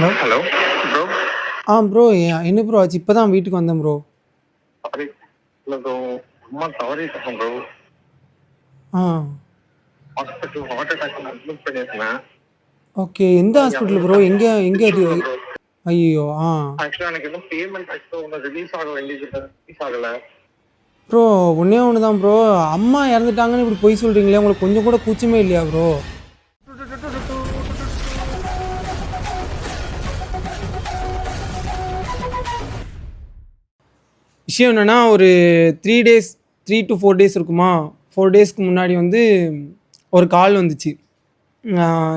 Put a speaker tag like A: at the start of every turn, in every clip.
A: Hello
B: hello bro
A: ஆ bro என்ன bro ஆச்சு? இப்போ தான் வீட்டுக்கு வந்தேன் ப்ரோ
B: சாரி இல்லை ப்ரோ அம்மா தவறிட்டாங்க ப்ரோ
A: ஆ.
B: ஹாஸ்பிட்டல் ஹார்ட் அட்டாக் அட்மிட் பண்ணியிருந்தேன்.
A: ஓகே எந்த ஹாஸ்பிட்டல் ப்ரோ எங்கே எங்கே அது? ஐயோ ஆ.
B: ஆக்சுவலாக எனக்கு இன்னும் பேமெண்ட் ஆக்சுவலாக ஒன்றும் ரிலீஸ் ஆக வேண்டியது ரிலீஸ் ஆகலை.
A: ப்ரோ ஒன்றே ஒன்று தான் ப்ரோ அம்மா இறந்துட்டாங்கன்னு இப்படி பொய் சொல்கிறீங்களே உங்களுக்கு கொஞ்சம் கூட கூச்சமே இல்லையா ப்ரோ விஷயம் என்னென்னா ஒரு three days three to four days இருக்குமா? ஃபோர் டேஸ்க்கு முன்னாடி வந்து ஒரு கால் வந்துச்சு.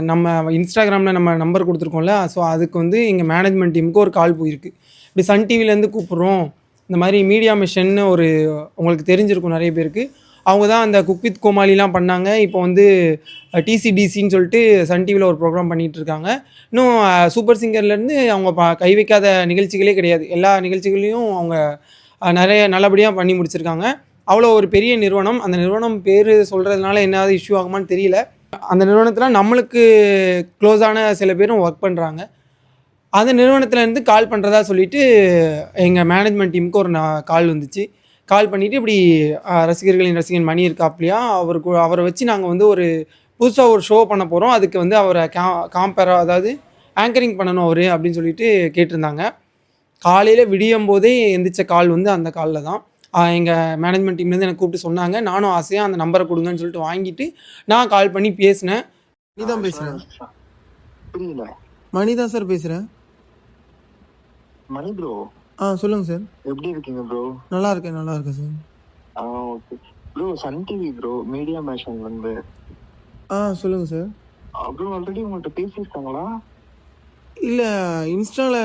A: நம்ம இன்ஸ்டாகிராமில் நம்ம நம்பர் கொடுத்துருக்கோம்ல ஸோ அதுக்கு வந்து எங்கள் மேனேஜ்மெண்ட் டீமுக்கு ஒரு கால் போயிருக்கு. இப்படி சன் டிவிலேருந்து கூப்பிட்றோம். இந்த மாதிரி மீடியா மிஷன்னு ஒரு உங்களுக்கு தெரிஞ்சிருக்கும் நிறைய பேருக்கு. அவங்க தான் அந்த குக் வித் கோமாளிலாம் பண்ணாங்க. இப்போ வந்து டிசிடிசின்னு சொல்லிட்டு சன் டிவியில் ஒரு ப்ரோக்ராம் பண்ணிகிட்டு இருக்காங்க. இன்னும் சூப்பர் சிங்கர்லேருந்து அவங்க ப கை வைக்காத நிகழ்ச்சிகளே கிடையாது. எல்லா நிகழ்ச்சிகளையும் அவங்க நிறைய நல்லபடியாக பண்ணி முடிச்சிருக்காங்க. அவ்வளோ ஒரு பெரிய நிறுவனம். அந்த நிறுவனம் பேர் சொல்கிறதுனால என்னாவது இஷ்யூ ஆகுமான்னு தெரியல. அந்த நிறுவனத்தில் நம்மளுக்கு க்ளோஸான சில பேரும் ஒர்க் பண்ணுறாங்க அந்த நிறுவனத்துலேருந்து கால் பண்ணுறதா சொல்லிட்டு எங்கள் மேனேஜ்மெண்ட் டீமுக்கு ஒரு கால் வந்துச்சு. கால் பண்ணிவிட்டு இப்படி ரசிகர்களின் ரசிகன் மணி இருக்காப்லையா? அவருக்கு அவரை வச்சு நாங்கள் வந்து ஒரு புதுசாக ஒரு ஷோ பண்ண போகிறோம் அதுக்கு வந்து அவரை கா காம்பேரா அதாவது ஆங்கரிங் பண்ணணும் அவர் அப்படின்னு சொல்லிட்டு கேட்டிருந்தாங்க. காலையில் விடியும் போதே எந்திரிச்ச கால் வந்து அந்த காலில் தான். எங்கள் மேனேஜ்மெண்ட் டீம்லேருந்து எனக்கு கூப்பிட்டு சொன்னாங்க. நானும் ஆசையாக அந்த நம்பரை கொடுங்கன்னு சொல்லிட்டு வாங்கிட்டு நான் கால் பண்ணி பேசினேன்.
C: மணி தான்
B: புரியல
C: மணி தான் சார் பேசுறேன்.
B: மணி ப்ரோ
C: ஆ சொல்லுங்க சார்
B: எப்படி இருக்கீங்க ப்ரோ
C: நல்லா இருக்கேன் நல்லா இருக்கேன் சார்
B: ஆ okay bro Sun TV bro media மேஷன்லேருந்து
C: ஆ சொல்லுங்க சார்
B: ப்ரோ ஆல்ரெடி உங்கள்கிட்ட பேசியிருக்காங்களா?
C: இல்லை இன்ஸ்டாவில்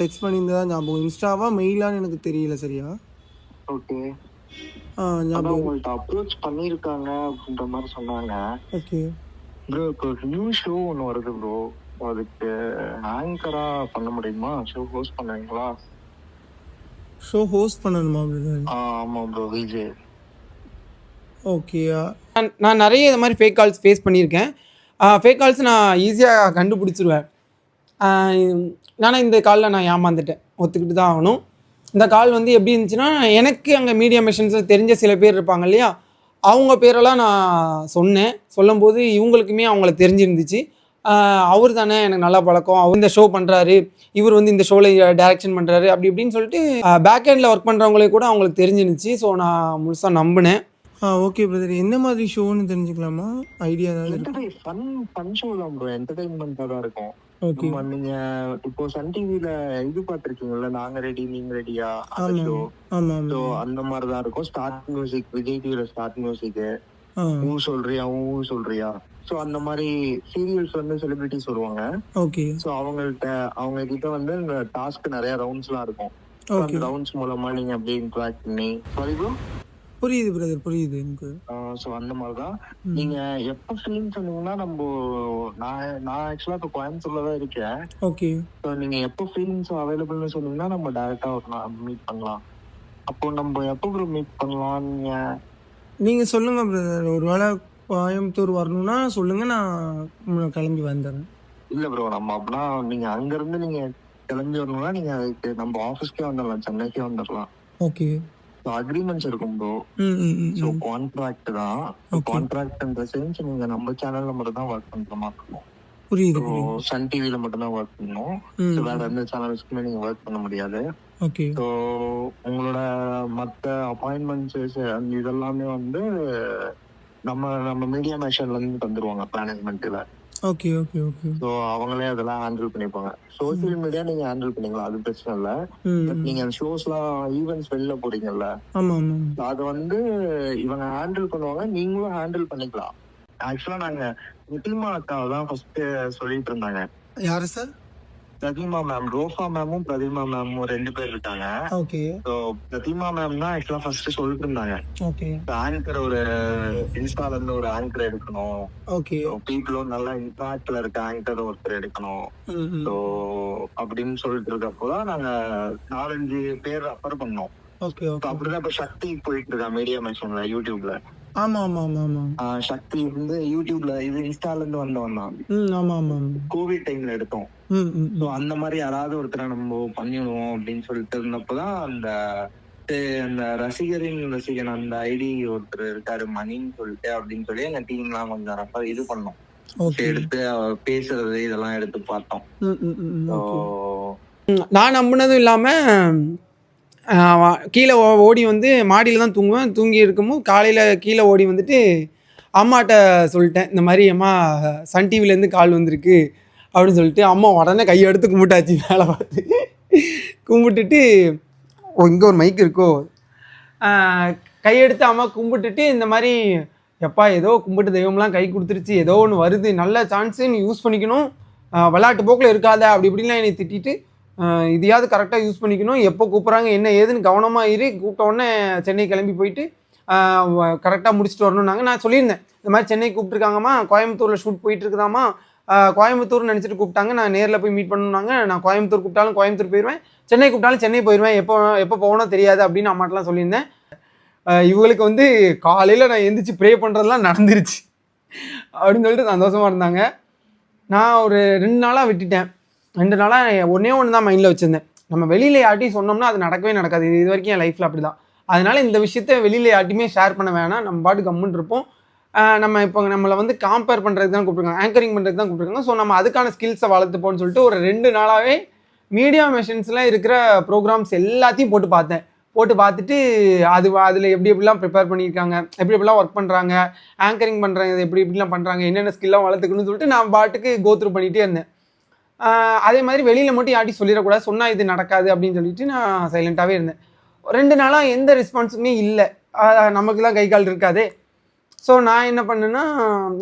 C: டெக்ஸ்ட் பண்ணியிருந்ததா ஞாபகம். இன்ஸ்டாவா மெயிலான்னு எனக்கு தெரியல சரியா?
B: ஓகே.
C: ஆ ஞாபகம்.
B: உங்கள்கிட்ட அப்ரோச் பண்ணியிருக்காங்க அப்படின்ற மாதிரி சொன்னாங்க.
C: ஓகே.
B: ப்ரோ இப்போ நியூ ஷோ ஒன்று வருது ப்ரோ அதுக்கு ஆங்கரா பண்ண முடியுமா? ஷோ ஹோஸ்ட் பண்ணுவீங்களா?
C: ஷோ ஹோஸ்ட் பண்ணணுமா
B: ஆ ஆமாம் ப்ரோ விஜய்.
C: ஓகே
A: நான் நான் நிறைய இது மாதிரி ஃபேக் கால்ஸ் ஃபேஸ் பண்ணியிருக்கேன். ஃபேக் கால்ஸ் நான் ஈஸியாக கண்டுபிடிச்சிருவேன். ஆனால் இந்த காலில் நான் ஏமாந்துட்டேன். ஒத்துக்கிட்டு தான் ஆகணும். இந்த கால் வந்து எப்படி இருந்துச்சுன்னா எனக்கு அங்கே மீடியா மிஷன்ஸில் தெரிஞ்ச சில பேர் இருப்பாங்க இல்லையா? அவங்க பேரெல்லாம் நான் சொன்னேன். சொல்லும்போது இவங்களுக்குமே அவங்கள தெரிஞ்சிருந்துச்சு. அவர் தானே எனக்கு நல்லா பழக்கம். அவர் இந்த ஷோ பண்ணுறாரு இவர் வந்து இந்த ஷோவில் டைரக்ஷன் பண்ணுறாரு அப்படி இப்படின்னு சொல்லிட்டு பேக் ஹேண்டில் ஒர்க் பண்ணுறவங்களே கூட அவங்களுக்கு தெரிஞ்சிருந்துச்சு. ஸோ நான் முழுசாக நம்பினேன்.
C: ஆ ஓகே பிரதர் என்ன மாதிரி ஷோன்னு தெரிஞ்சுக்கலாமா? ஐடியா ஏதாவது
B: ஃபன் ஃபன் ஷோ தான் ப்ரோ என்டர்டைன்மெண்ட்டாக தான் இருக்கும்.
C: ஓகே.
B: நம்ம நீங்க இப்போ சன் டிவில இது பார்த்துருக்கீங்கல்ல நாங்க ரெடி நீங்க ரெடியா ஸோ அந்த மாதிரி தான் இருக்கும். ஸ்டார்ட் மியூசிக் விஜய் டிவில ஸ்டார்ட் மியூசிக் ஊ சொல்றியா ஊ சொல்றியா? ஸோ அந்த மாதிரி சீரியல்ஸ் வந்து செலிபிரிட்டிஸ் வருவாங்க.
C: ஓகே.
B: ஸோ அவங்கள்ட்ட அவங்க கிட்ட வந்து இந்த டாஸ்க் நிறைய ரவுண்ட்ஸ்லாம் இருக்கும். ரவுண்ட்ஸ் மூலமா நீங்க அப்படியே இன்ட்ராக்ட் பண்ணி
C: புரியுது பிரதர் புரியுது எனக்கு.
B: ஸோ அந்த மாதிரி தான்
C: ம்.
B: நீங்க எப்போ ஃப்ரீன்னு சொன்னீங்கன்னா நம்ம நான் நான் ஆக்சுவலா இப்போ கோயம்புத்தூர்ல தான் இருக்கேன்.
C: ஓகே
B: ஸோ நீங்க எப்போ ஃப்ரீலிங்ஸ் அவைலபிள்னு சொன்னீங்கன்னா நம்ம டேரக்டா ஒரு மீட் பண்ணலாம். அப்போ நம்ம எப்போ ப்ரோ மீட் பண்ணலாம் நீங்க?
C: நீங்கள் சொல்லுங்கள் பிரதர் ஒரு வேளை கோயம்புத்தூர் வரணும்னா சொல்லுங்கள் நான் கிளம்பி வந்துடுறேன்.
B: இல்ல ப்ரோ நம்ம அப்படின்னா நீங்க அங்க இருந்து நீங்க கிளம்பி வரணும்னா நீங்க அதுக்கு நம்ம ஆஃபீஸ்க்கே வந்துடலாம். சென்னைக்கே வந்துடலாம்.
C: ஓகே
B: அக்ரிமெண்ட்ஸ் இருக்கும் ப்ரோ
C: ம்.
B: கான்ட்ராக்ட் தான். கான்ட்ராக்ட்ன்ற சென்ஸ் நீங்க நம்ம சேனல்ல மட்டும் தான் ஒர்க் பண்ற மாதிரி இருக்கும்.
C: புரியுது
B: சன் டிவில மட்டும் தான் ஒர்க் பண்ணணும் வேற எந்த சேனல்ஸ்க்குமே நீங்க ஒர்க் பண்ண முடியாது.
C: ஓகே
B: ஸோ உங்களோட மற்ற அப்பாயின்மெண்ட்ஸ் இதெல்லாமே வந்து நம்ம நம்ம மீடியா மேஷன்ல இருந்து தந்துருவாங்க மேனேஜ்மெண்ட்ல
C: ஓகே ஓகே ஓகே
B: ஸோ அவங்களே அதெல்லாம் ஹேண்டில் பண்ணிப்பாங்க. சோசியல் மீடியா நீங்க ஹேண்டில் பண்ணிக்கலாம் அது பிரச்சனை இல்லை. பட் நீங்க ஷோஸ்லாம் ஈவெண்ட்ஸ் வெளில போறீங்கல்ல? அது வந்து இவங்க ஹேண்டில் பண்ணுவாங்க. நீங்களும் ஹேண்டில் பண்ணிக்கலாம். ஆக்சுவலா நாங்க பிரதிமா அக்காவை தான் ஃபர்ஸ்ட் சொல்லிட்டு இருந்தாங்க.
C: யார் சார்
B: பிரதிமா மேம் ரோஃபா மேமும் பிரதிமா மேமும் ரெண்டு பேர் இருக்காங்க.
C: ஓகே
B: ஸோ பிரதிமா மேம் தான் ஆக்சுவலா ஃபர்ஸ்ட் சொல்லிட்டு இருந்தாங்க.
C: ஓகே
B: ஆங்கர் ஒரு இன்ஸ்டால இருந்து ஒரு ஆங்கர் எடுக்கணும்.
C: ஓகே
B: பீப்புளும் நல்லா இம்பாக்ட்ல இருக்க ஆங்கர் ஒருத்தர் எடுக்கணும். ஸோ அப்படின்னு சொல்லிட்டு இருக்கப்போ தான் நாங்க நாலஞ்சு பேர் ரெஃபர் பண்ணோம்.
C: ஓகே
B: அப்படிதான் இப்ப சக்தி போயிட்டு இருக்கா மீடியா மென்ஷன்ல யூடியூப்ல
C: ஆமா ஆமா ஆமா ஆமா.
B: சக்தி வந்து யூடியூப்ல இது இன்ஸ்டால இருந்து வந்தவன் தான்.
C: ஆமா ஆமா.
B: கோவிட் டைம்ல எடுத்தோம். ஸோ. அந்த மாதிரி யாராவது ஒருத்தரை நம்ம பண்ணிடுவோம் அப்படின்னு சொல்லிட்டு இருந்தப்பதான் அந்த அந்த ரசிகரின் ரசிகன் அந்த ஐடி ஒருத்தர் இருக்காரு மணின்னு சொல்லிட்டு அப்படின்னு சொல்லி எங்க டீம்லாம் கொஞ்சம் ரொம்ப இது பண்ணோம். எடுத்து பேசுறது இதெல்லாம் எடுத்து பார்த்தோம்.
A: நான் நம்பினதும் இல்லாமல் கீழே ஓ- ஓடி வந்து மாடியில் தான் தூங்குவேன். தூங்கி இருக்கும்போது காலையில் கீழே ஓடி வந்துட்டு அம்மாட்ட சொல்லிட்டேன் இந்த மாதிரி அம்மா சன் டிவிலேருந்து கால் வந்திருக்கு அப்படின்னு சொல்லிட்டு அம்மா உடனே கையை எடுத்து கும்பிட்டாச்சு மேலே பார்த்து. கும்பிட்டுட்டு ஓ இங்கே ஒரு மைக் இருக்கோ? கையெடுத்து அம்மா கும்பிட்டுட்டு இந்த மாதிரி எப்பா ஏதோ கும்பிட்டு தெய்வம்லாம் கை கொடுத்துருச்சு ஏதோ ஒன்று வருது நல்ல சான்ஸு நீ யூஸ் பண்ணிக்கணும் விளையாட்டு போக்கில் இருக்காத அப்படி இப்படிலாம் என்னை திட்டிட்டு இதையாவது கரெக்டாக யூஸ் பண்ணிக்கணும். எப்போ கூப்பிட்றாங்க என்ன ஏதுன்னு கவனமாக இரு. கூப்பிட்ட உடனே சென்னை கிளம்பி போயிட்டு கரெக்டாக முடிச்சுட்டு வரணும்னாங்க. நான் சொல்லியிருந்தேன் இந்த மாதிரி சென்னை கூப்பிட்ருக்காங்கம்மா கோயம்புத்தூரில் ஷூட் போயிட்டுருக்குதாம்மா கோயம்புத்தூர்னு நினச்சிட்டு கூப்பிட்டாங்க. நான் நேரில் போய் மீட் பண்ணணுன்னாங்க நான் கோயம்புத்தூர் கூப்பிட்டாலும் கோயம்புத்தூர் போயிடுவேன் சென்னை கூப்பிட்டாலும் சென்னை போயிடுவேன் எப்போ எப்போ போகணும் தெரியாது அப்படின்னு அம்மாட்டெலாம் சொல்லியிருந்தேன். இவங்களுக்கு வந்து காலையில் நான் எந்திரிச்சு ப்ரே பண்ணுறதுலாம் நடந்துருச்சு. அப்படின்னு சொல்லிட்டு சந்தோஷமாக இருந்தாங்க. நான் ஒரு ரெண்டு நாளாக விட்டுட்டேன். ரெண்டு நாளாக ஒன்றே ஒன்று தான் மைண்டில் வச்சுருந்தேன். நம்ம வெளியில் யார்ட்டையும் சொன்னோம்னா அது நடக்கவே நடக்காது. இது இது வரைக்கும் என் லைஃப்பில் அப்படி தான் அதனால் இந்த விஷயத்த வெளியில் யார்ட்டையுமே ஷேர் பண்ண வேணாம். நம்ம பாட்டு கம்முன்னு இருப்போம். நம்ம இப்போ நம்மளை வந்து காம்பேர் பண்ணுறதுக்கு தான் கூப்பிட்ருக்காங்க ஆங்கரிங் பண்ணுறதுக்கு தான் கூப்பிட்ருக்காங்க ஸோ நம்ம அதுக்கான ஸ்கில்ஸை வளர்த்துப்போம்னு சொல்லிட்டு ஒரு ரெண்டு நாளாகவே மீடியா மெஷின்ஸில் இருக்கிற ப்ரோக்ராம்ஸ் எல்லாத்தையும் போட்டு பார்த்தேன். போட்டு பார்த்துட்டு அது அதில் எப்படி எப்படிலாம் ப்ரிப்பேர் பண்ணியிருக்காங்க எப்படி எப்படிலாம் ஒர்க் பண்ணுறாங்க ஆங்கரிங் பண்ணுறாங்க எப்படி எப்படிலாம் பண்ணுறாங்க என்னென்ன ஸ்கில்லாம் வளர்த்துக்கணும்னு சொல்லிட்டு நான் பாட்டுக்கு கோத்ரூ பண்ணிகிட்டே இருந்தேன். அதே மாதிரி வெளியில் மட்டும் யார்ட்டி சொல்லிடக்கூடாது சொன்னால் இது நடக்காது அப்படின்னு சொல்லிட்டு நான் சைலண்ட்டாகவே இருந்தேன். ரெண்டு நாளாக எந்த ரெஸ்பான்ஸுமே இல்லை. நமக்கு தான் கை கால் இருக்காதே. ஸோ நான் என்ன பண்ணேன்னா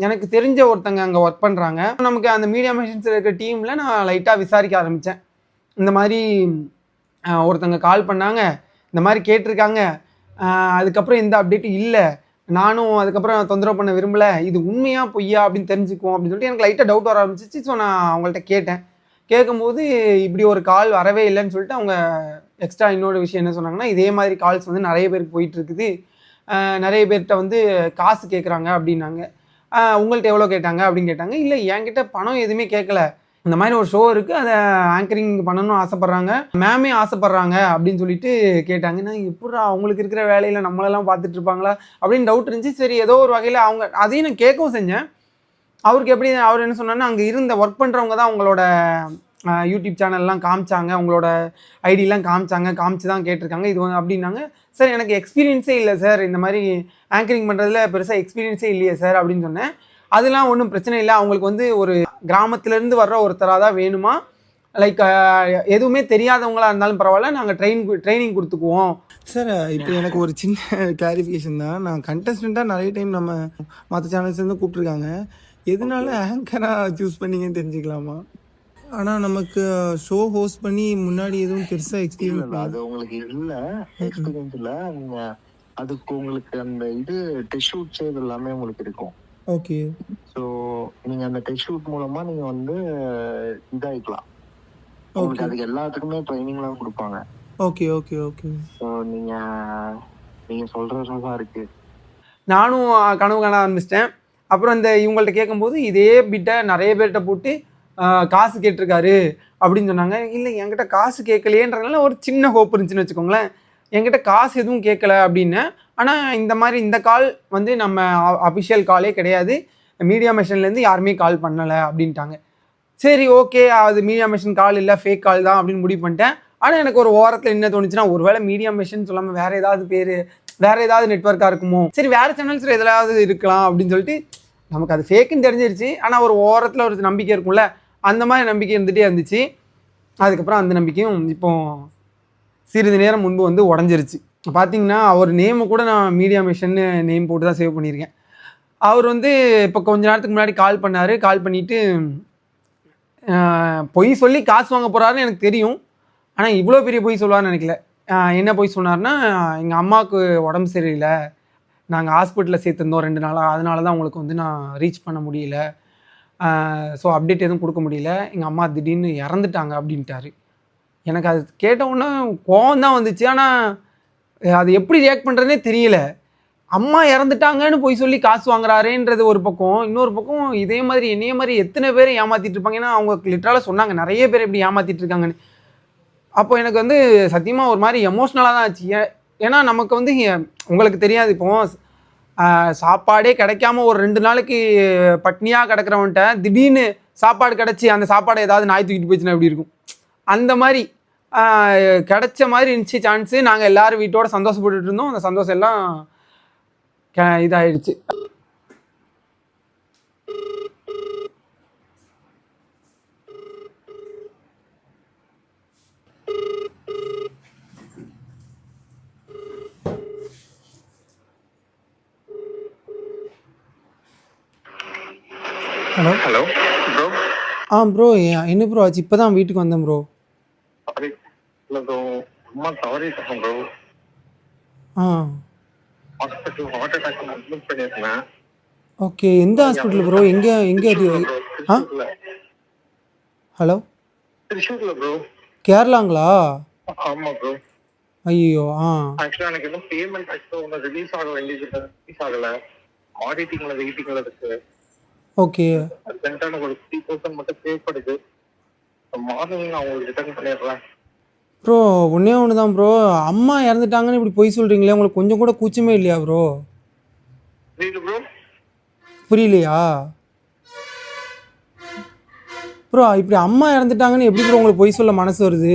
A: எனக்கு தெரிஞ்ச ஒருத்தங்க அங்கே ஒர்க் பண்ணுறாங்க நமக்கு அந்த மீடியா மிஷின்ஸில் இருக்க டீமில் நான் லைட்டாக விசாரிக்க ஆரம்பித்தேன் இந்த மாதிரி ஒருத்தங்க கால் பண்ணாங்க. இந்த மாதிரி கேட்டிருக்காங்க. அதுக்கப்புறம் எந்த அப்டேட்டும் இல்லை. நானும் அதுக்கப்புறம் தொந்தரவு பண்ண விரும்பல. இது உண்மையா பொய்யா அப்படின்னு தெரிஞ்சுக்குவோம் அப்படின்னு சொல்லிட்டு எனக்கு லைட்டாக டவுட் வர ஆரம்பிச்சிச்சு. ஸோ நான் அவங்கள்ட்ட கேட்டேன். கேட்கும்போது இப்படி ஒரு கால் வரவே இல்லைன்னு சொல்லிட்டு அவங்க எக்ஸ்ட்ரா இன்னொரு விஷயம் என்ன சொன்னாங்கன்னா இதே மாதிரி கால்ஸ் வந்து நிறைய பேருக்கு போயிட்டுருக்குது நிறைய பேர்கிட்ட வந்து காசு கேட்குறாங்க அப்படின்னாங்க. உங்கள்கிட்ட எவ்வளோ கேட்டாங்க அப்படின்னு கேட்டாங்க. இல்லை என்கிட்ட பணம் எதுவுமே கேட்கல இந்த மாதிரி ஒரு ஷோ இருக்குது அதை ஆங்கரிங் பண்ணணும்னு ஆசைப்பட்றாங்க. மேமே ஆசைப்பட்றாங்க அப்படின்னு சொல்லிட்டு கேட்டாங்க. நான் எப்படா அவங்களுக்கு இருக்கிற வேலையில் நம்மளெல்லாம் பார்த்துட்டு இருப்பாங்களா? அப்படின்னு டவுட் இருந்துச்சு. சரி ஏதோ ஒரு வகையில் அவங்க அதையும் நான் கேட்கவும் செஞ்சேன். அவருக்கு எப்படி அவர் என்ன சொன்னார்னா அங்கே இருந்த ஒர்க் பண்ணுறவங்க தான் அவங்களோட யூடியூப் சேனல்லாம் காமிச்சாங்க. அவங்களோட ஐடிலாம் காமிச்சாங்க. காமிச்சு தான் கேட்டிருக்காங்க. இது வந்து அப்படின்னாங்க. சார் எனக்கு எக்ஸ்பீரியன்ஸே இல்லை சார். இந்த மாதிரி ஆங்கரிங் பண்ணுறதுல பெருசாக எக்ஸ்பீரியன்ஸே இல்லையே சார் அப்படின்னு சொன்னேன். அதெல்லாம் ஒன்றும் பிரச்சனை இல்லை. அவங்களுக்கு வந்து ஒரு கிராமத்துலேருந்து வர்ற ஒருத்தராக தான் வேணுமா? லைக் எதுவுமே தெரியாதவங்களா இருந்தாலும் பரவாயில்ல. நாங்கள் ட்ரெயின் ட்ரைனிங் கொடுத்துக்குவோம்.
C: சார் இப்போ எனக்கு ஒரு சின்ன கிளாரிஃபிகேஷன் தான். நான் கண்டஸ்டண்ட்டாக நிறைய டைம் நம்ம மற்ற சேனல்ஸ் இருந்து கூப்பிட்ருக்காங்க எதனால ஆங்கராக சூஸ் பண்ணீங்கன்னு தெரிஞ்சுக்கலாமா? ஆனால் நமக்கு ஷோ ஹோஸ்ட் பண்ணி முன்னாடி எதுவும் பெருசாக எக்ஸ்பீரியன்ஸ்
B: இல்ல, அது உங்களுக்கு இல்ல. எக்ஸ்பீரியன்ஸ் இல்ல. அதுக்கு உங்களுக்கு அந்த இது டெஸ்ட் ஷூட்ஸ் இது எல்லாமே உங்களுக்கு இருக்கும்.
C: ஓகே
B: ஸோ நீங்க அந்த டெஸ்ட் ஷூட் மூலமா நீங்க வந்து இதாயிக்கலாம். உங்களுக்கு
C: ஓகே
B: அதுக்கு எல்லாத்துக்குமே ட்ரைனிங்லாம் கொடுப்பாங்க.
C: ஓகே ஓகே ஓகே
B: ஸோ நீங்க நீங்க சொல்றதுல தான் இருக்கு.
A: நானும் கனவு காண ஆரம்பிச்சிட்டேன். அப்புறம் இந்த இவங்கள்ட்ட கேட்கும்போது இதே பிட்டை நிறைய பேர்கிட்ட போட்டு காசு கேட்டிருக்காரு அப்படின்னு சொன்னாங்க. இல்லை என்கிட்ட காசு கேட்கலையேன்றதுனால ஒரு சின்ன ஹோப் இருந்துச்சுன்னு வச்சுக்கோங்களேன். என்கிட்ட காசு எதுவும் கேட்கல அப்படின்னு ஆனால் இந்த மாதிரி இந்த கால் வந்து நம்ம அஃபிஷியல் காலே கிடையாது. மீடியா மிஷன்லேருந்து யாருமே கால் பண்ணலை அப்படின்ட்டாங்க. சரி ஓகே அது மீடியா மிஷின் கால் இல்லை ஃபேக் கால் தான் அப்படின்னு முடிவு பண்ணிட்டேன். ஆனால் எனக்கு ஒரு ஓரத்தில் என்ன தோணுச்சுன்னா ஒருவேளை மீடியா மிஷின் சொல்லாமல் வேற ஏதாவது பேர் வேற ஏதாவது நெட்ஒர்க்காக இருக்குமோ? சரி வேறு சேனல்ஸில் எதாவது இருக்கலாம் அப்படின்னு சொல்லிட்டு நமக்கு அது ஃபேக்குன்னு தெரிஞ்சிருச்சு. ஆனால் ஒரு ஓரத்தில் ஒரு நம்பிக்கை இருக்கும்ல அந்த மாதிரி நம்பிக்கை இருந்துகிட்டே இருந்துச்சு. அதுக்கப்புறம் அந்த நம்பிக்கையும் இப்போ சிறிது நேரம் முன்பு வந்து உடஞ்சிருச்சு. பார்த்தீங்கன்னா அவர் நேமை கூட நான் மீடியா மிஷன் நேம் போட்டு தான் சேவ் பண்ணியிருக்கேன். அவர் வந்து இப்போ கொஞ்ச நேரத்துக்கு முன்னாடி கால் பண்ணார். கால் பண்ணிவிட்டு பொய் சொல்லி காசு வாங்க போகிறாருன்னு எனக்கு தெரியும். ஆனால் இவ்வளோ பெரிய பொய் சொல்லுவார்னு நினைக்கல. என்ன பொய் சொன்னார்னா எங்கள் அம்மாவுக்கு உடம்பு சரியில்லை. நாங்கள் ஹாஸ்பிட்டலில் சேர்த்துருந்தோம் ரெண்டு நாளாக அதனால தான் உங்களுக்கு வந்து நான் ரீச் பண்ண முடியல. ஸோ அப்டேட் எதுவும் கொடுக்க முடியல. எங்கள் அம்மா திடீர்னு இறந்துட்டாங்க அப்படின்ட்டாரு. எனக்கு அது கேட்ட உடனே கோவம் தான் வந்துச்சு. ஆனால் அது எப்படி ரியாக்ட் பண்ணுறதுனே தெரியல. அம்மா இறந்துட்டாங்கன்னு போய் சொல்லி காசு வாங்குறாரேன்றது ஒரு பக்கம். இன்னொரு பக்கம் இதே மாதிரி என்னைய மாதிரி எத்தனை பேர் ஏமாற்றிட்டு இருப்பாங்க? ஏன்னா அவங்க லிட்டரலாக சொன்னாங்க. நிறைய பேர் இப்படி ஏமாற்றிட்டு இருக்காங்கன்னு. அப்போ எனக்கு வந்து சத்தியமாக ஒரு மாதிரி எமோஷ்னலாக தான் ஆச்சு. ஏன்னா நமக்கு வந்து உங்களுக்கு தெரியாது இப்போ சாப்பாடே கிடைக்காம ஒரு ரெண்டு நாளைக்கு பட்னியாக கிடக்கிறவன்ட்ட திடீர்னு சாப்பாடு கிடச்சி அந்த சாப்பாடை ஏதாவது நாய் தூக்கிட்டு போச்சுன்னா எப்படி இருக்கும்? அந்த மாதிரி கிடைச்ச மாதிரி இருந்துச்சு சான்ஸு நாங்கள் எல்லாரும் வீட்டோட சந்தோஷப்பட்டுட்டு இருந்தோம். அந்த சந்தோஷம் எல்லாம் க- இதாயிடுச்சு. ஹலோ
B: ஹலோ ப்ரோ
A: ஆ ப்ரோ என்ன ப்ரோ ஆச்சு? இப்போ தான் வீட்டுக்கு வந்தேன் ப்ரோ
B: இல்லை ப்ரோ அம்மா தவறிட்டேன் bro hospital heart attack admit பண்ணியிருந்தேன்.
A: ஓகே எந்த ஹாஸ்பிட்டல் ப்ரோ எங்கே எங்கே அது? ஹலோ
B: திருச்சூர்ல. ப்ரோ
A: கேரளாங்களா?
B: ஆமா ப்ரோ
A: ஐயோ ஆ.
B: ஆக்சுவலா எனக்கு இன்னும் பேமெண்ட் ஆக்சுவலா ஒன்றும் ரிலீஸ் ஆக வேண்டியது ரிலீஸ் ஆகல. ஆடிட்டிங்ல வெயிட்டிங்ல இருக்கு.
A: ஓகே
B: அர்ஜென்ட்டா எனக்கு ஒரு த்ரீ தௌசண்ட் மட்டும் தேவைப்படுது மார்னிங் நான் உங்களுக்கு ரிட்டர்ன் பண்ணிடுறேன்.
A: ப்ரோ ஒன்றே ஒன்று தான் ப்ரோ அம்மா இறந்துட்டாங்கன்னு இப்படி பொய் சொல்கிறீங்களே உங்களுக்கு கொஞ்சம் கூட கூச்சமே இல்லையா ப்ரோ புரியலையா? ப்ரோ இப்படி அம்மா இறந்துட்டாங்கன்னு எப்படி ப்ரோ உங்களுக்கு பொய் சொல்ல மனசு வருது?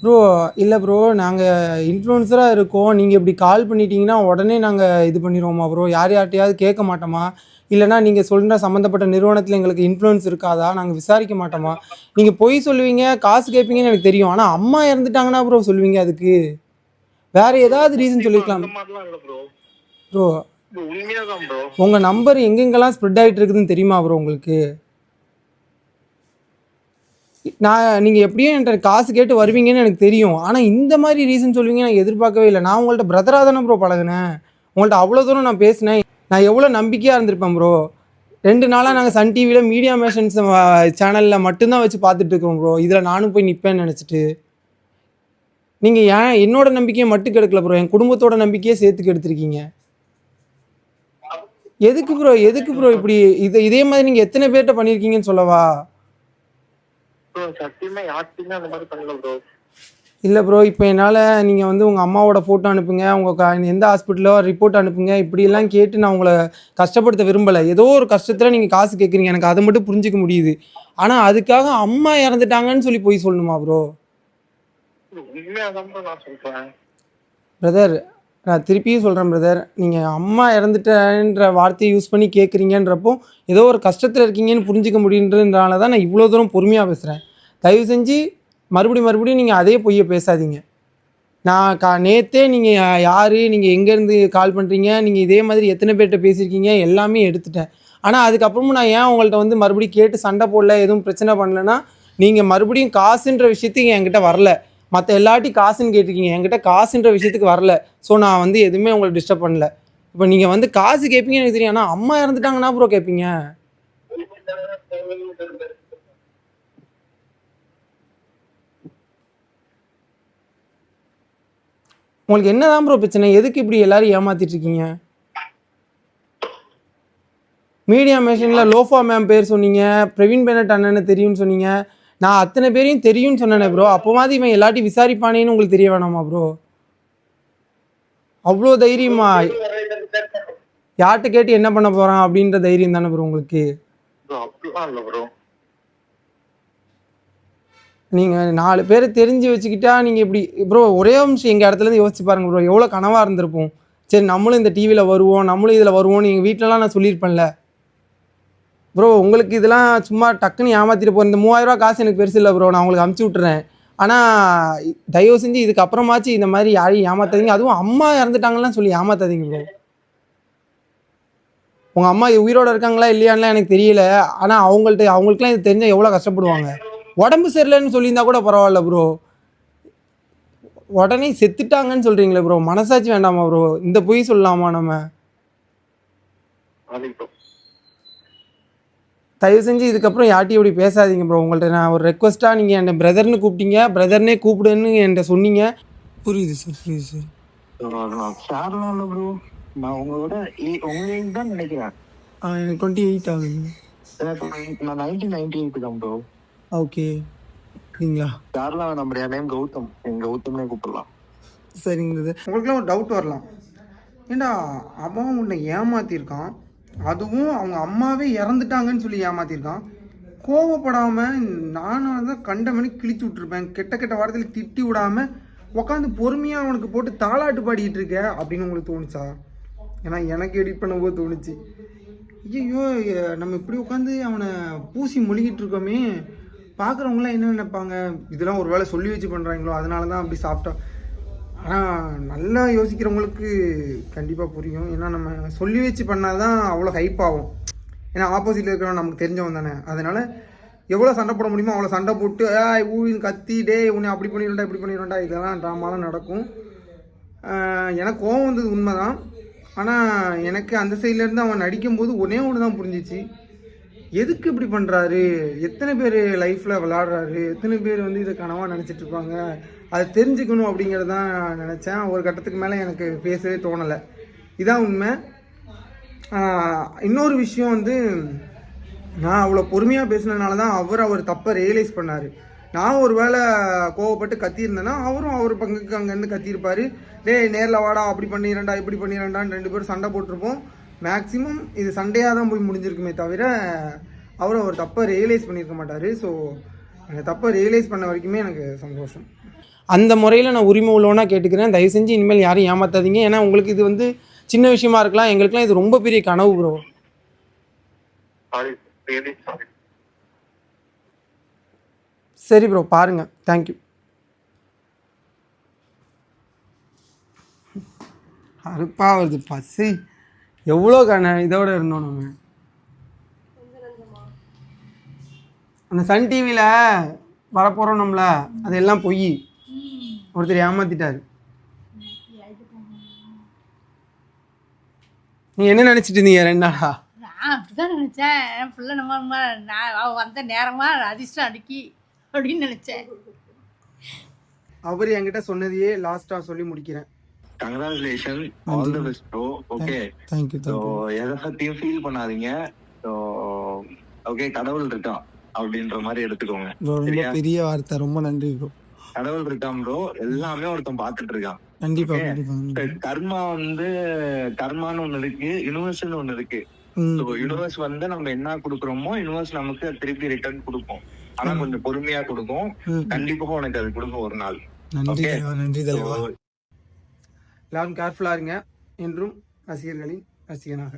B: ப்ரோ
A: இல்லை ப்ரோ நாங்கள் இன்ஃப்ளூன்சராக இருக்கோம். நீங்கள் இப்படி கால் பண்ணிட்டீங்கன்னா உடனே நாங்கள் இது பண்ணிடுவோமா ப்ரோ யார் யார்ட்டையாவது கேட்க மாட்டோமா? இல்லைனா நீங்கள் சொல்கிற சம்மந்தப்பட்ட நிறுவனத்தில் எங்களுக்கு இன்ஃப்ளூயன்ஸ் இருக்காதா? நாங்கள் விசாரிக்க மாட்டோமா? நீங்கள் பொய் சொல்லுவீங்க காசு கேட்பீங்கன்னு எனக்கு தெரியும். ஆனால் அம்மா இறந்துட்டாங்கன்னா ப்ரோ சொல்லுவீங்க அதுக்கு. வேறு ஏதாவது ரீசன் சொல்லியிருக்கலாம்
B: ப்ரோ
A: உங்கள் நம்பர் எங்கெங்கெல்லாம் ஸ்ப்ரெட் ஆகிட்டு இருக்குதுன்னு தெரியுமா ப்ரோ உங்களுக்கு? நான் நீங்கள் எப்படியும் என்கிட்ட காசு கேட்டு வருவீங்கன்னு எனக்கு தெரியும். ஆனால் இந்த மாதிரி ரீசன் சொல்லுவீங்க நான் எதிர்பார்க்கவே இல்லை. நான் உங்கள்கிட்ட பிரதராக தானே ப்ரோ பழகினேன். உங்கள்கிட்ட அவ்வளோ தூரம் நான் பேசினேன். நான் எவ்வளோ நம்பிக்கையாக இருந்திருப்பேன் ப்ரோ ரெண்டு நாளாக நாங்கள் சன் டிவியில் மீடியா மேஷன்ஸ் சேனலில் மட்டும்தான் வச்சு பார்த்துட்டு இருக்கோம் ப்ரோ இதில் நானும் போய் நிற்பேன்னு நினச்சிட்டு. நீங்கள் ஏன் என்னோட நம்பிக்கையை மட்டும் கெடுக்கல ப்ரோ என் குடும்பத்தோட நம்பிக்கையை சேர்த்து கெடுத்துருக்கீங்க. எதுக்கு ப்ரோ எதுக்கு ப்ரோ இப்படி? இது இதே மாதிரி நீங்கள் எத்தனை பேர்கிட்ட பண்ணியிருக்கீங்கன்னு சொல்லவா?
B: ப்ரோ சத்தியமா யார்கிட்டயுமே அந்த மாதிரி பண்ணல ப்ரோ
A: இல்லை ப்ரோ இப்போ என்னால் நீங்கள் வந்து உங்கள் அம்மாவோட ஃபோட்டோ அனுப்புங்க உங்கள் எந்த ஹாஸ்பிட்டலோ ரிப்போர்ட் அனுப்புங்க இப்படியெல்லாம் கேட்டு நான் உங்களை கஷ்டப்படுத்த விரும்பலை. ஏதோ ஒரு கஷ்டத்தில் நீங்கள் காசு கேட்குறீங்க எனக்கு அதை மட்டும் புரிஞ்சிக்க முடியுது. ஆனால் அதுக்காக அம்மா இறந்துட்டாங்கன்னு சொல்லி போய் சொல்லணுமா ப்ரோ பிரதர் நான் திருப்பியும் சொல்கிறேன் பிரதர் நீங்கள் அம்மா இறந்துட்டேன்ற வார்த்தையை யூஸ் பண்ணி கேட்குறீங்கன்றப்போ ஏதோ ஒரு கஷ்டத்தில் இருக்கீங்கன்னு புரிஞ்சிக்க முடியுன்றதுனால தான் நான் இவ்வளோ தூரம் பொறுமையாக பேசுகிறேன் தயவு செஞ்சு மறுபடியும் மறுபடியும் நீங்கள் அதே பொய்யை பேசாதீங்க. நான் கா நேற்றே நீங்கள் யார் நீங்கள் எங்கேருந்து கால் பண்ணுறீங்க நீங்கள் இதே மாதிரி எத்தனை பேர்கிட்ட பேசியிருக்கீங்க எல்லாமே எடுத்துட்டேன். ஆனால் அதுக்கப்புறமும் நான் ஏன் உங்கள்கிட்ட வந்து மறுபடியும் கேட்டு சண்டை போடல எதுவும் பிரச்சனை பண்ணலன்னா நீங்கள் மறுபடியும் காசுன்ற விஷயத்துக்கு என்கிட்ட வரல. மற்ற எல்லாட்டையும் காசுன்னு கேட்டிருக்கீங்க. என்கிட்ட காசுன்ற விஷயத்துக்கு வரல. ஸோ நான் வந்து எதுவுமே உங்களை டிஸ்டர்ப் பண்ணல. இப்போ நீங்கள் வந்து காசு கேட்பீங்க எனக்கு தெரியும். ஆனால் அம்மா இறந்துட்டாங்கன்னா ப்ரோ கேட்பீங்க உங்களுக்கு என்னதான் ப்ரோ பிரச்சனை? எதுக்கு இப்படி எல்லாரும் ஏமாத்திட்டு இருக்கீங்க மீடியா மேஷனில் லோஃபா மேம் பேர் சொன்னீங்க. பிரவீன் பெனட் அண்ணன்னு தெரியும்னு சொன்னீங்க. நான் அத்தனை பேரையும் தெரியும்னு சொன்னேனே ப்ரோ அப்போவாது இவன் எல்லாத்தையும் விசாரிப்பானேன்னு உங்களுக்கு தெரிய வேணாமா ப்ரோ அவ்வளோ தைரியமா. யார்கிட்ட கேட்டு என்ன பண்ண போகிறான் அப்படின்ற தைரியம் தானே ப்ரோ உங்களுக்கு? நீங்கள் நாலு பேரை தெரிஞ்சு வச்சுக்கிட்டா நீங்கள் இப்படி ப்ரோ ஒரே நிமிஷம் எங்கள் இடத்துலேருந்து யோசிச்சு பாருங்க ப்ரோ எவ்வளோ கனவாக இருந்திருப்போம் சரி நம்மளும் இந்த டிவியில் வருவோம் நம்மளும் இதில் வருவோம்னு எங்கள் வீட்டிலலாம் நான் சொல்லியிருப்பேன்ல. ப்ரோ உங்களுக்கு இதெல்லாம் சும்மா டக்குன்னு ஏமாற்றிட்டு போகிறேன் இந்த மூவாயிரரூவா காசு எனக்கு பெருசு இல்லை ப்ரோ நான் உங்களுக்கு அமுச்சு விட்டுறேன். ஆனால் தயவு செஞ்சு இதுக்கப்புறமாச்சு இந்த மாதிரி யாரையும் ஏமாத்தாதீங்க. அதுவும் அம்மா இறந்துட்டாங்கலாம் சொல்லி ஏமாத்தாதீங்க ப்ரோ உங்கள் அம்மா உயிரோட இருக்காங்களா இல்லையான்லாம் எனக்கு தெரியல. ஆனால் அவங்கள்ட்ட அவங்களுக்குலாம் இது தெரிஞ்சால் எவ்வளோ கஷ்டப்படுவாங்க? உடம்பு சரியில்லைன்னு சொல்லியிருந்தா கூட பரவாயில்ல ப்ரோ உடனே செத்துட்டாங்கன்னு சொல்கிறீங்களே ப்ரோ மனசாட்சி வேண்டாமா ப்ரோ இந்த பொய் சொல்லலாமா நம்ம? தயவு செஞ்சு இதுக்கப்புறம் யார்ட்டையும் இப்படி பேசாதீங்க ப்ரோ உங்கள்ட்ட நான் ஒரு ரெக்வஸ்ட்டாக நீங்கள் என் பிரதர்னு கூப்பிட்டீங்க. பிரதர்னே கூப்பிடுன்னு என்கிட்ட சொன்னீங்க.
C: புரியுது சார் புரியுது சார்
B: இல்லை ப்ரோ நான் உங்களோட உங்க age தான் நினைக்கிறேன்.
C: எனக்கு டுவெண்ட்டி எயிட் ஆகுது.
B: எனக்கு நான் நைன்டீன் நைன்டி எயிட் தான் ப்ரோ
C: ஓகே
B: வேணாம் ப்ரோ என் நேம் கௌதம். என் கௌதம்னே கூப்பிடலாம்.
C: சரிங்க.
A: உங்களுக்குலாம் ஒரு டவுட் வரலாம். ஏண்டா அவன் உன்னை ஏமாத்திருக்கான்? அதுவும் அவங்க அம்மாவே இறந்துட்டாங்கன்னு சொல்லி ஏமாத்திருக்கான் கோவப்படாமல் நானும் தான் கண்டமணி கிழிச்சு விட்ருப்பேன் கெட்ட கெட்ட வாரத்தில் திட்டி விடாமல் உட்காந்து பொறுமையாக அவனுக்கு போட்டு தாளாட்டு பாடிக்கிட்டு இருக்க அப்படின்னு உங்களுக்கு தோணுச்சா? ஏன்னா எனக்கு எடிட் பண்ணும்போது தோணுச்சு. ஐயோ நம்ம இப்படி உட்காந்து அவனை பூசி மொழிகிட்டு இருக்கோமே. பார்க்குறவங்களாம் என்ன நினைப்பாங்க? இதெல்லாம் ஒரு வேளை சொல்லி வச்சு பண்ணுறாங்களோ அதனால தான் அப்படி சாப்பிட்டா ஆனால் நல்லா யோசிக்கிறவங்களுக்கு கண்டிப்பாக புரியும். ஏன்னா நம்ம சொல்லி வச்சு பண்ணால் தான் அவ்வளோ ஹைப் ஆகும். ஏன்னா ஆப்போசிட்டில் இருக்கிறவன் நமக்கு தெரிஞ்சவன் தானே. அதனால் எவ்வளோ சண்டை போட முடியுமோ அவ்வளோ சண்டை போட்டு ஏய் ஊழின்னு கத்தி டே உன்னை அப்படி பண்ணிடும்டா இப்படி பண்ணிடும்டா இதெல்லாம் ட்ராமாலாம் நடக்கும். எனக்கு கோவம் வந்தது உண்மை தான் ஆனால் எனக்கு அந்த சைட்லேருந்து அவன் நடிக்கும்போது ஒன்றே ஒன்று தான் புரிஞ்சிச்சு. எதுக்கு இப்படி பண்ணுறாரு எத்தனை பேர் லைஃப்பில் விளாடுறாரு எத்தனை பேர் வந்து இதை கனவாக நினச்சிட்டு இருப்பாங்க? அது தெரிஞ்சுக்கணும் அப்படிங்கிறது தான் நான் நினச்சேன். ஒரு கட்டத்துக்கு மேலே எனக்கு பேசவே தோணலை. இதான் உண்மை. இன்னொரு விஷயம் வந்து நான் அவ்வளோ பொறுமையாக பேசினதுனால தான் அவர் அவர் தப்பை ரியலைஸ் பண்ணார். நான் ஒரு வேளை கோவப்பட்டு கத்தியிருந்தேன்னா அவரும் அவர் பங்குக்கு அங்கேருந்து கத்தியிருப்பார். டேய் நேரில் வாடா அப்படி பண்ணிடுறேன்டா இப்படி பண்ணிடுறேன்டான்னு ரெண்டு பேரும் சண்டை போட்டிருப்போம். மேக்ஸிமம் இது சண்டையாக தான் போய் முடிஞ்சிருக்குமே தவிர அவர் அவர் தப்பை ரியலைஸ் பண்ணியிருக்க மாட்டார். ஸோ அந்த தப்பை ரியலைஸ் பண்ண வரைக்குமே எனக்கு சந்தோஷம். அந்த முறையில் நான் உரிமை உள்ளவனா கேட்டுக்கிறேன். தயவு செஞ்சு இனிமேல் யாரையும் ஏமாத்தாதீங்க. ஏன்னா உங்களுக்கு இது வந்து சின்ன விஷயமா இருக்கலாம். எங்களுக்குலாம் இது ரொம்ப பெரிய கனவு ப்ரோ
B: சாரி
A: ப்ரோ பாருங்க. தேங்க்யூ அறுப்பா வருது பசி. எவ்வளோ கண இதோட இருந்தோம் நம்ம. அந்த சன் டிவியில் வரப்போகிறோம் நம்மள. அதெல்லாம் பொய். ஒருத்தர் ஏமாத்திட்டாரு. நீ என்ன நினச்சிட்டு இருந்தீங்க ரெண்டு நாளா?
D: நான் அப்படிதான் நினச்சேன். பிள்ளை நம்ம நான் அவள் வந்த நேரமா அதிர்ஷ்டம் அடிக்கி அப்படின்னு நினச்சேன்.
A: அவர் என்கிட்ட சொன்னதையே லாஸ்ட்டாக சொல்லி முடிக்கிறேன்.
B: Congratulation all the best bro okay
C: thank you
B: so
C: thank you
B: எதை பத்தியும் ஃபீல் பண்ணாதீங்க. ஸோ ஓகே கடவுள் இருக்கான் அப்படின்ற மாதிரி எடுத்துக்கோங்க.
C: ரொம்ப? பெரிய வார்த்தை. ரொம்ப நன்றி ப்ரோ
B: கடவுள் இருக்கான் ப்ரோ எல்லாமே ஒருத்தன் பார்த்துட்டு இருக்கான்.
C: கண்டிப்பா.
B: கர்மா வந்து கர்மான்னு ஒண்ணு இருக்கு யூனிவர்ஸ்னு ஒண்ணு இருக்கு. ஸோ யூனிவர்ஸ் வந்து நம்ம என்ன கொடுக்குறோமோ யூனிவர்ஸ் நமக்கு திருப்பி ரிட்டர்ன் கொடுக்கும். ஆனா கொஞ்சம் பொறுமையா கொடுக்கும்.
C: ம்.
B: கண்டிப்பா உனக்கு அது கொடுக்கும் ஒரு நாள்.
C: நன்றி நன்றி
A: எல்லாரும் கேர்ஃபுல்லாக இருங்க என்றும் ரசிகர்களின் ரசிகனாக.